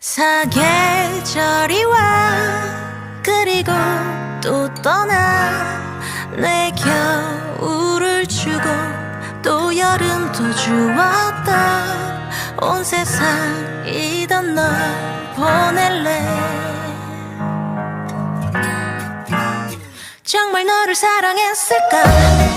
사계절이 와 그리고 또 떠나 내 겨울을 주고 또 여름도 주었다. 온 세상이던 널 보낼래. 정말 너를 사랑했을까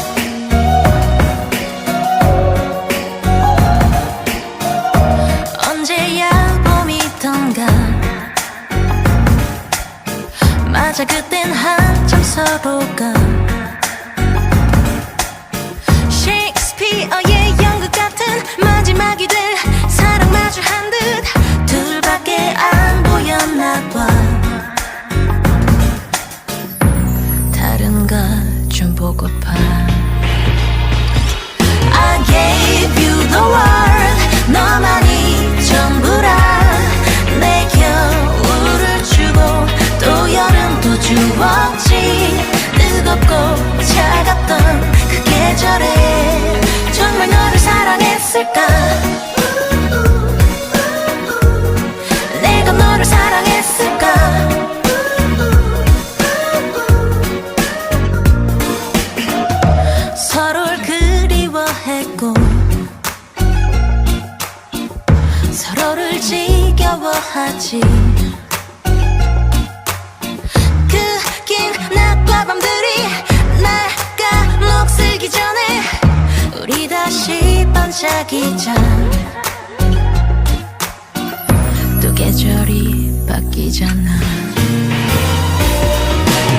하지. 그 긴 낮과 밤들이 날 까먹슬기 전에 우리 다시 반짝이자 또 계절이 바뀌잖아.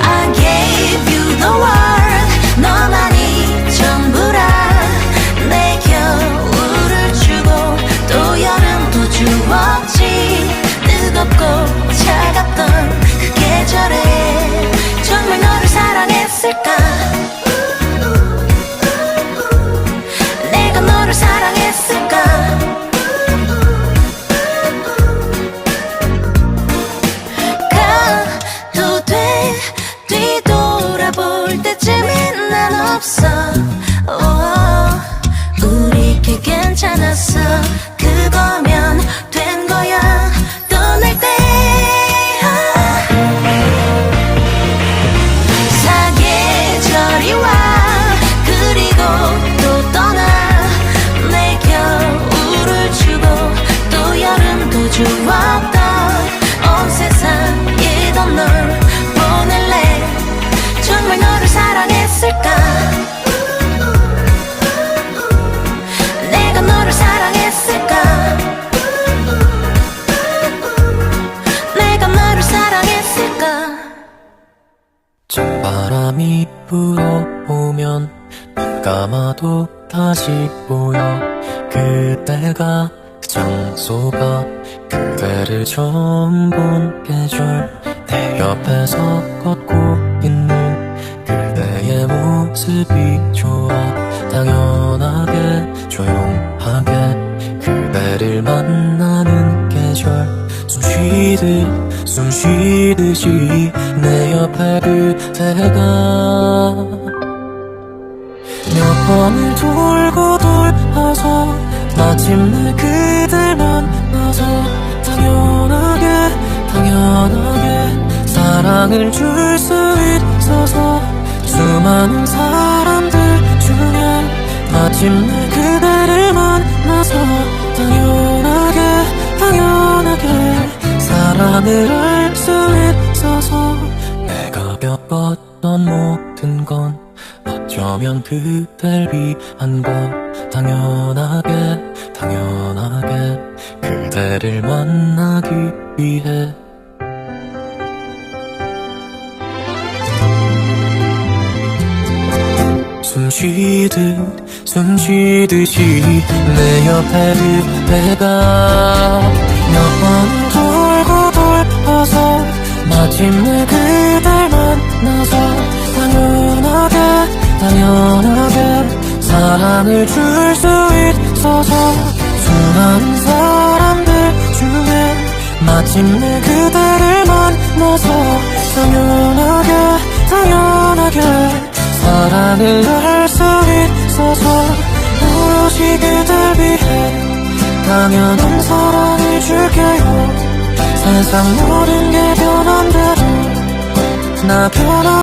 I gave you the world 없어 불어오면 눈 감아도 다시 보여. 그때가 그 장소가 그대를 처음 본 계절. 내 옆에서 걷고 있는 그대의 모습이 좋아. 당연하게 조용하게 그대를 만나는 계절. 숨 쉬듯 숨 쉬듯이 내 옆에 그대가 몇 번을 돌고 돌아서 마침내 그댈 만나서 당연하게 당연하게 사랑을 줄 수 있어서 수많은 사람들 중에 마침내 그대를 만나서 당연하게 사랑을 할수 있어서 내가 겪었던 모든 건 어쩌면 그댈 위한 것. 당연하게 당연하게 그대를 만나기 위해. 숨 쉬듯 숨 쉬듯이 내 옆에 그대가 돌아서 마침내 그댈 만나서 당연하게 당연하게 사랑을 줄 수 있어서 수많은 사람들 중에 마침내 그대를 만나서 당연하게 당연하게 사랑을 할 수 있어서 오롯이 그댈 위해 당연한 사랑을 줄게요 세상 모든 게 변한 대로 나 변한